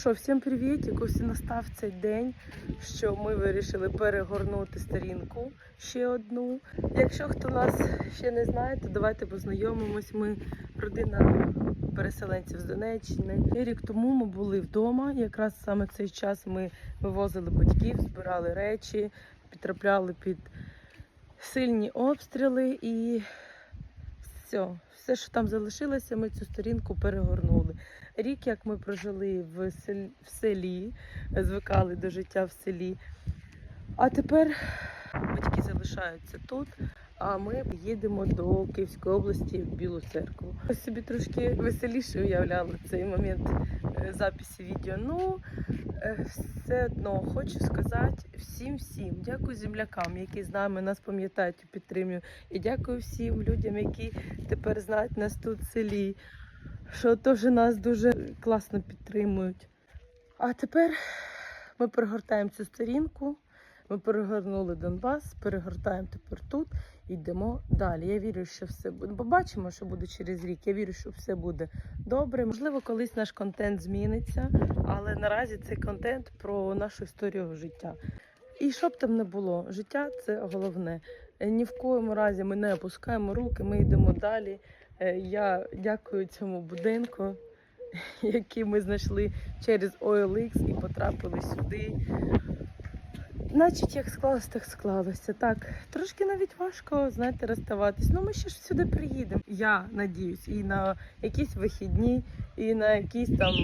Що, всім привіт! Ось настав цей день, що ми вирішили перегорнути сторінку ще одну. Якщо хто нас ще не знає, то давайте познайомимось. Ми родина переселенців з Донеччини. І Рік тому ми були вдома. Якраз саме цей час ми вивозили батьків, збирали речі, підтрапляли під сильні обстріли і все, все, що там залишилося, ми цю сторінку перегорнули. Рік, як ми прожили в селі, в селі, звикали до життя в селі. А тепер батьки залишаються тут, а ми їдемо до Київської області в Білу церкву. Ось собі трошки веселіше уявляли цей момент е, записі відео. Ну, е, все одно хочу сказати всім всім дякую землякам, які з нами нас пам'ятають і підтримують. І дякую всім людям, які тепер знають нас тут в селі що теж нас дуже класно підтримують. А тепер ми перегортаємо цю сторінку. Ми перегорнули Донбас, перегортаємо тепер тут йдемо далі. Я вірю, що все буде. Побачимо, що буде через рік. Я вірю, що все буде добре. Можливо, колись наш контент зміниться, але наразі цей контент про нашу історію життя. І що б там не було, життя це головне. Ні в коєму разі ми не опускаємо руки, ми йдемо далі. Е, Я дякую цьому будинку, який ми знайшли через OLX і потрапили сюди. Значить, як склалось, так склалося. Так, трошки навіть важко, знаєте, розставатись. Ну, ми ще ж сюди приїдемо. Я надіюсь, і на якісь вихідні, і на якісь там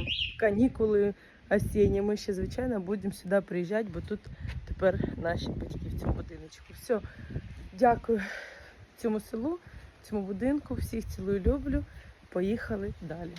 канікули осінні. Ми ще, звичайно, будемо сюди приїжджати, бо тут тепер наші батьки в цьому будиночку. Все, дякую цьому селу, цьому будинку. Всіх цілую, люблю. Поїхали далі.